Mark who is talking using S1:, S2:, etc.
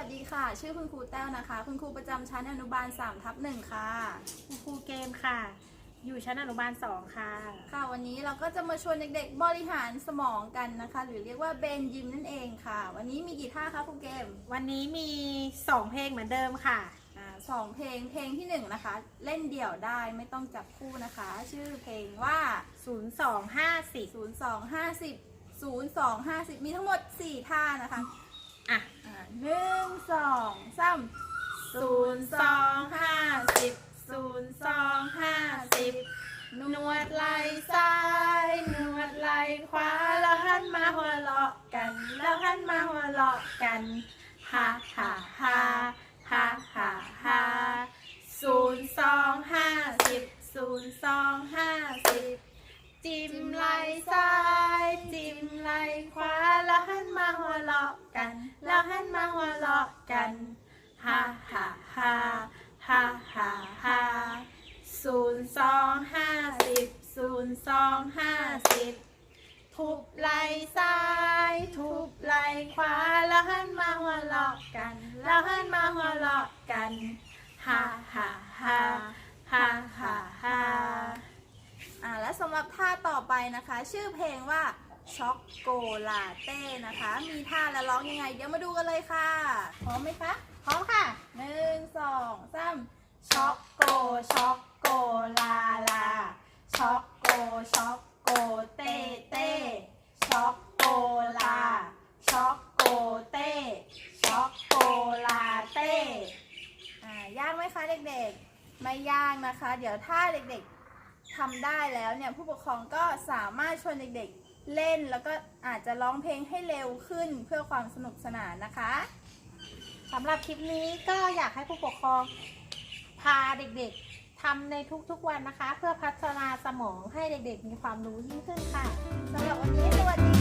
S1: ชื่อคุณครูแต้วนะคะ คุณครูประจำชั้นอนุบาล3ทับหนึ่งค่ะ
S2: คุณครูเกมค่ะ อยู่ชั้นอนุบาลสองค่ะ
S1: ค่ะวันนี้เราก็จะมาชวนเด็กๆ บริหารสมองกันนะคะ หรือเรียกว่าเบนยิมนั่นเองค่ะ วันนี้มีกี่ท่าคะครูเกม
S2: วันนี้มีสองเพลงเหมือนเดิมค่ะ
S1: อ่าสองเพลงเพลงที่หนึ่งนะคะ เล่นเดี่ยวได้ไม่ต้องจับคู่นะคะ ชื่อเพลงว่า
S2: 0250
S1: 0250 0250 มีทั้งหมด 4 ท่านะคะ
S2: อะ
S1: อ่าห นึ่งสองสาม
S2: 0250นวดไหล่ซ้ายนวดไหล่ขวาแล้วหันมาหัวเราะกันแล้วหันมาหัวเราะกันฮ่าฮ่าฮ่าฮ่าฮ่าฮ่าศูนย์สองห้าสิบศูนย์สองห้าสิบจิ้มไหล่ซ้าย จิ้มไหล่ขวาแล้วหันมาหัวเราะ กันแล้วหันมาหัวเราะกันฮ่าฮ่าฮ่าฮ่าฮ่าฮ่าศูนย์สองห้าสิบศูนย์สองห้าสิบทุบไหลซ้าย ทุบไหลขวาแล้วหันมาหัวเราะกันแล้วหันมาหัวเราะกันฮ่าฮ่าฮ่าฮ่าฮ่าฮ่า
S1: อ่าและสำหรับท่าต่อไปนะคะ ชื่อเพลงว่า ช็อกโกลาเต้นะคะ มีท่าและร้องยังไง เดี๋ยวมาดูกันเลยค่ะ พร้อมไหมคะ
S2: พร้อมค่ะ
S1: หนึ่งสองสามช็อกโกช็อกโกลาลาช็อกโกช็อกโกเต้เต้ช็อกโกลาช็อกโกเต้ช็อกโกลาเต้อ่ายากไหมคะเด็กๆ ไม่ยากนะคะ เดี๋ยวถ้าเด็กๆ ทำได้แล้วเนี่ยผู้ปกครองก็สามารถชวนเด็กๆเล่น แล้วก็อาจจะร้องเพลงให้เร็วขึ้นเพื่อความสนุกสนานนะคะ
S2: สำหรับคลิปนี้ก็อยากให้ผู้ปกครองพาเด็กๆทำในทุกๆวันนะคะ เพื่อพัฒนาสมองให้เด็กๆมีความรู้ยิ่งขึ้นค่ะ
S1: สำหรับวันนี้สวัสดี